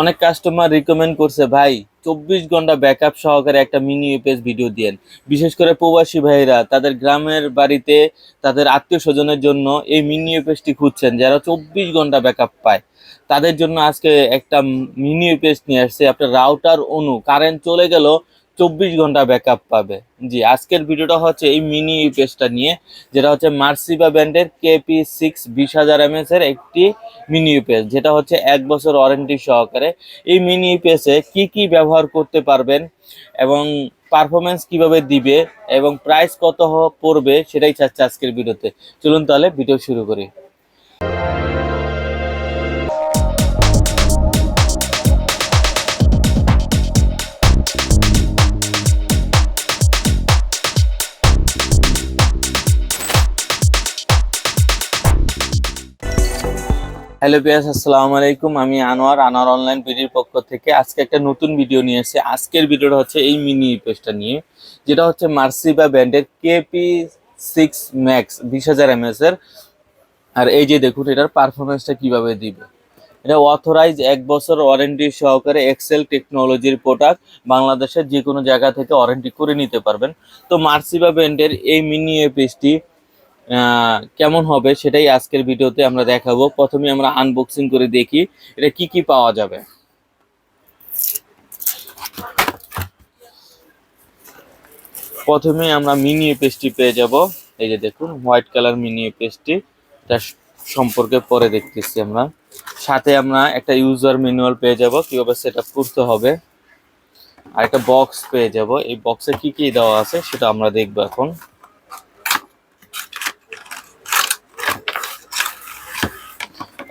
অনেক customer recommend করছে, ভাই, চব্বিশ ঘণ্টা ব্যাকআপ সহকারে একটা মিনি ইউপিএস ভিডিও দিয়েন। বিশেষ করে প্রবাসী ভাইরা তাদের গ্রামের বাড়িতে তাদের আত্মীয় স্বজনের জন্য এই মিনি ইউপিএসটি খুঁজছেন, যারা চব্বিশ ঘণ্টা ব্যাকআপ পায়। তাদের জন্য আজকে একটা মিনি ইউপিএস নিয়ে আসছে, আপনার রাউটার অনু কারেন্ট চলে গেল চব্বিশ ঘণ্টা ব্যাকআপ পাবে। জি, আজকের ভিডিওটা হচ্ছে এই মিনি ইউপিএসটা নিয়ে, যেটা হচ্ছে মার্সিবা ব্র্যান্ডের কেপি সিক্স বিশ হাজার এমএস এর একটি মিনি ইউপিএস যেটা হচ্ছে এক বছর ওয়ারেন্টি সহকারে। এই মিনি ইউপিএসে কি কি ব্যবহার করতে পারবেন এবং পারফরমেন্স কীভাবে দিবে এবং প্রাইস কত পড়বে, সেটাই চাচ্ছে আজকের ভিডিওতে চলুন তাহলে ভিডিও শুরু করি। হ্যালো বিয়াস আসসালামু আলাইকুম। আমি আনোয়ার আনোয়ার অনলাইন ভিডিওর পক্ষ থেকে আজকে একটা নতুন ভিডিও নিয়ে এসেছি। আজকের ভিডিওটা হচ্ছে এই মিনি ইউপিএসটা নিয়ে যেটা হচ্ছে মার্সিবা ব্র্যান্ডের কেপি সিক্স ম্যাক্স বিশ হাজার এমএস এর। আর এই যে দেখুন এটার পারফরমেন্সটা কীভাবে দিবে? এটা অথরাইজ এক বছর ওয়ারেন্টি সহকারে এক্সেল টেকনোলজির প্রোডাক্ট বাংলাদেশের যে কোনো জায়গা থেকে ওয়ারেন্টি করে নিতে পারবেন। তো মার্সিবা ব্র্যান্ডের এই মিনি আহ, কেমন হবে সেটাই আজকের ভিডিওতে আমরা দেখাবো। প্রথমে আমরা আনবক্সিং করে দেখি এটা কি কি পাওয়া যাবে। প্রথমে আমরা মিনি পেস্টটি পেয়ে যাব। এই যে দেখুন হোয়াইট কালার মিনি এটা স- সম্পর্কে পরে দেখতেছি আমরা। সাথে আমরা একটা ইউজার ম্যানুয়াল পেয়ে যাব, কীভাবে সেটা করতে হবে। আর একটা বক্স পেয়ে যাব। এই বক্সে কি কি দেওয়া আছে সেটা আমরা দেখব এখন।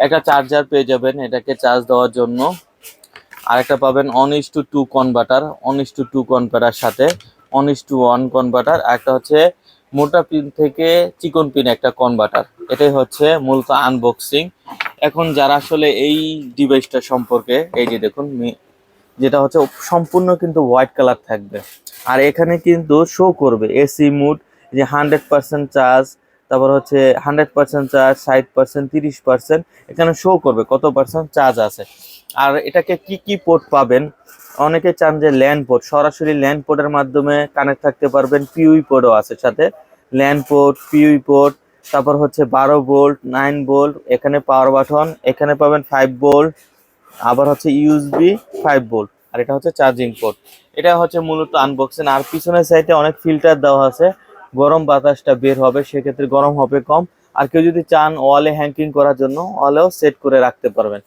একটা চার্জার পেয়ে যাবেন, এটাকে চার্জ দেওয়ার জন্য। আরেকটা পাবেন one is to two converter one is to two converter সাথে one is to one converter একটা হচ্ছে মোটা পিন থেকে চিকন পিন একটা কনভার্টার এটাই হচ্ছে মূলত আনবক্সিং এখন যারা আসলে এই ডিভাইসটা সম্পর্কে, এই যে দেখুন যেটা হচ্ছে সম্পূর্ণ কিন্তু হোয়াইট কালার থাকবে। আর এখানে কিন্তু শো করবে এসি মুড যে হান্ড্রেড পার্সেন্ট চার্জ তারপর হচ্ছে হান্ড্রেড পার্সেন্ট চার্জ, ষাট পার্সেন্ট তিরিশ পার্সেন্ট এখানে শো করবে কত পার্সেন্ট চার্জ আছে। আর এটাকে কি কি পোর্ট পাবেন? অনেকে চান যে ল্যান্ড পোর্ট সরাসরি ল্যান্ড পোর্টের মাধ্যমে কানেক্ট থাকতে পারবেন পিউই পোর্টও আছে সাথে। ল্যান্ড পোর্ট পিউই পোর্ট তারপর হচ্ছে বারো ভোল্ট নাইন ভোল্ট এখানে পাওয়ার বাটন এখানে পাবেন ফাইভ ভোল্ট আবার হচ্ছে ইউএসবি ফাইভ ভোল্ট আর এটা হচ্ছে চার্জিং পোর্ট এটা হচ্ছে মূলত আনবক্সিং আর পিছনের সাইডে অনেক ফিল্টার দেওয়া আছে। গরম বাতাসটা বের হবে, সেক্ষেত্রে গরম হবে কম। আর কেউ যদি চান ওয়ালে হ্যাঙ্কিং করার জন্য, ওয়ালেও সেট করে রাখতে পারবেন।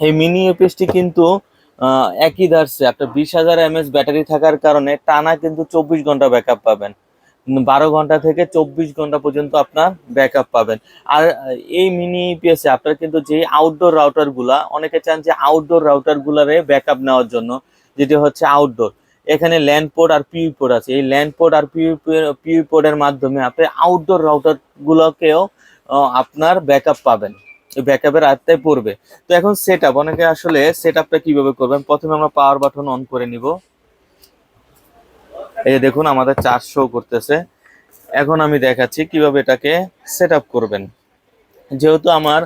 এই মিনি ইউপিএসটি কিন্তু একই ধারছে আপনার বিশ হাজার এমএস ব্যাটারি থাকার কারণে টানা কিন্তু চব্বিশ ঘণ্টা ব্যাকআপ পাবেন। বারো ঘণ্টা থেকে চব্বিশ ঘণ্টা পর্যন্ত আপনার ব্যাকআপ পাবেন। আর এই মিনি ইউপিএসে আপনার কিন্তু যে আউটডোর রাউটারগুলা অনেকে চান যে আউটডোর রাউটার গুলারে ব্যাকআপ নেওয়ার জন্য, যেটি হচ্ছে আউটডোর এখানে ল্যান্ড পোর্ট আর পিউ পোর্ট আছে। এই ল্যান্ড পোর্ট আর পিউ পিউ পোর্টের মাধ্যমে আপনি আউটডোর রাউটার গুলোকেও আপনার ব্যাকআপ পাবেন। ব্যাকআপের আয়ত্তায় পড়বে। তো এখন সেট আপ অনেকে আসলে সেট আপটা কীভাবে করবেন? প্রথমে আমরা পাওয়ার বাটন অন করে নিব। এই যে দেখুন, আমাদের চার্জ শো করতেছে। এখন আমি দেখাচ্ছি কীভাবে এটাকে সেট করবেন। যেহেতু আমার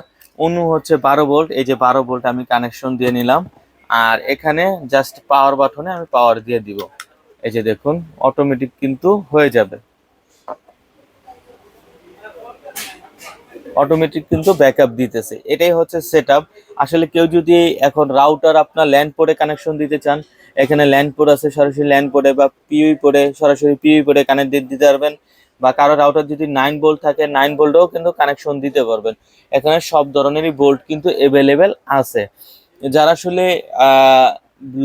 অনু হচ্ছে বারো ভোল্ট এই যে বারো ভোল্ট আমি কানেকশন দিয়ে নিলাম। আর এখানে জাস্ট পাওয়ার বাটনে আমি পাওয়ার দিয়ে দিব। এই যে দেখুন অটোমেটিক কিন্তু হয়ে যাবে। অটোমেটিক কিন্তু ব্যাকআপ দিতেছে। এটাই হচ্ছে সেটআপ আসলে কেউ যদি এখন রাউটার আপনার ল্যান্ড পোর্টে কানেকশন দিতে চান, এখানে ল্যান্ড পোর্ট আছে, সরাসরি ল্যান্ড পোর্টে বা পিউই পোর্টে সরাসরি পিউই পোর্টে কানেক্ট দিতে পারবেন। বা কারও রাউটার যদি নাইন বোল্ট থাকে নাইন ভোল্টেও কিন্তু কানেকশন দিতে পারবেন। এখানে সব ধরনেরই বোল্ট কিন্তু অ্যাভেলেবেল আছে। যারা আসলে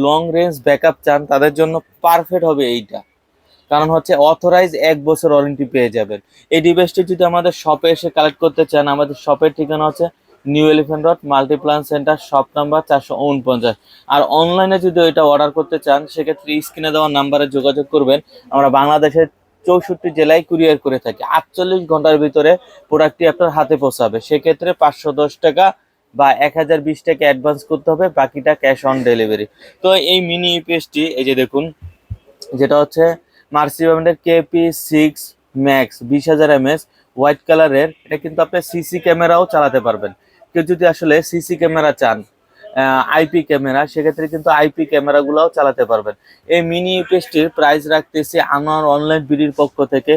লং রেঞ্জ ব্যাকআপ চান, তাদের জন্য পারফেক্ট হবে এইটা। কারণ হচ্ছে অথরাইজ এক বছর ওয়ারেন্টি পেয়ে যাবেন। এই ডিভাইসটি যদি আমাদের শপে এসে কালেক্ট করতে চান, আমাদের শপের ঠিকানা হচ্ছে New Elephant Road Multiplan Center shop number চারশো উনপঞ্চাশ। আর অনলাইনে যদি এটা অর্ডার করতে চান, সেক্ষেত্রে স্ক্রিনে দেওয়া নাম্বারে যোগাযোগ করবেন। আমরা বাংলাদেশের চৌষট্টি জেলায় কুরিয়ার করে থাকি। আটচল্লিশ ঘণ্টার ভিতরে প্রোডাক্টটি আপনার হাতে পৌঁছাবে। সেক্ষেত্রে পাঁচশো দশ টাকা বা এক হাজার বিশ টাকা অ্যাডভান্স করতে হবে, বাকিটা ক্যাশ অন ডেলিভারি তো এই মিনি ইউপিএসটি এই যে দেখুন, যেটা হচ্ছে মার্সি ব্র্যান্ডের কেপি সিক্স ম্যাক্স বিশ হাজার এমএস হোয়াইট কালারের এটা কিন্তু আপনি সিসি ক্যামেরাও চালাতে পারবেন। কেউ যদি আসলে সিসি ক্যামেরা চান আইপি ক্যামেরা সেক্ষেত্রে কিন্তু আইপি ক্যামেরাগুলোও চালাতে পারবেন। এই মিনি ইউপিএসটির প্রাইস রাখতেছি আমার অনলাইন বিডির পক্ষ থেকে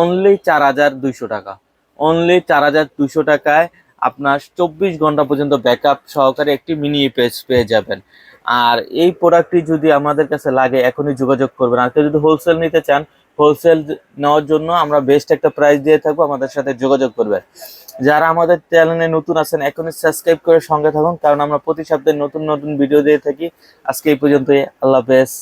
অনলি চার হাজার দুইশো টাকা। অনলি চার হাজার দুইশো টাকায় আপনার চব্বিশ ঘণ্টা পর্যন্ত ব্যাকআপ সহকারে একটি মিনি ইউপিএস পেয়ে যাবেন। আর এই প্রোডাক্টটি যদি আমাদের কাছে লাগে, এখনই যোগাযোগ করবেন। আর কেউ যদি হোলসেল নিতে চান হোলসেল নেওয়ার জন্য আমরা বেস্ট একটা প্রাইস দিয়ে থাকব, আমাদের সাথে যোগাযোগ করবেন। যারা আমাদের চ্যানেলে নতুন আছেন, এখনই সাবস্ক্রাইব করে সঙ্গে থাকুন, কারণ আমরা প্রতি সপ্তাহে নতুন নতুন ভিডিও দিয়ে থাকি। আজকে এই পর্যন্তই, আল্লাহ হাফেজ।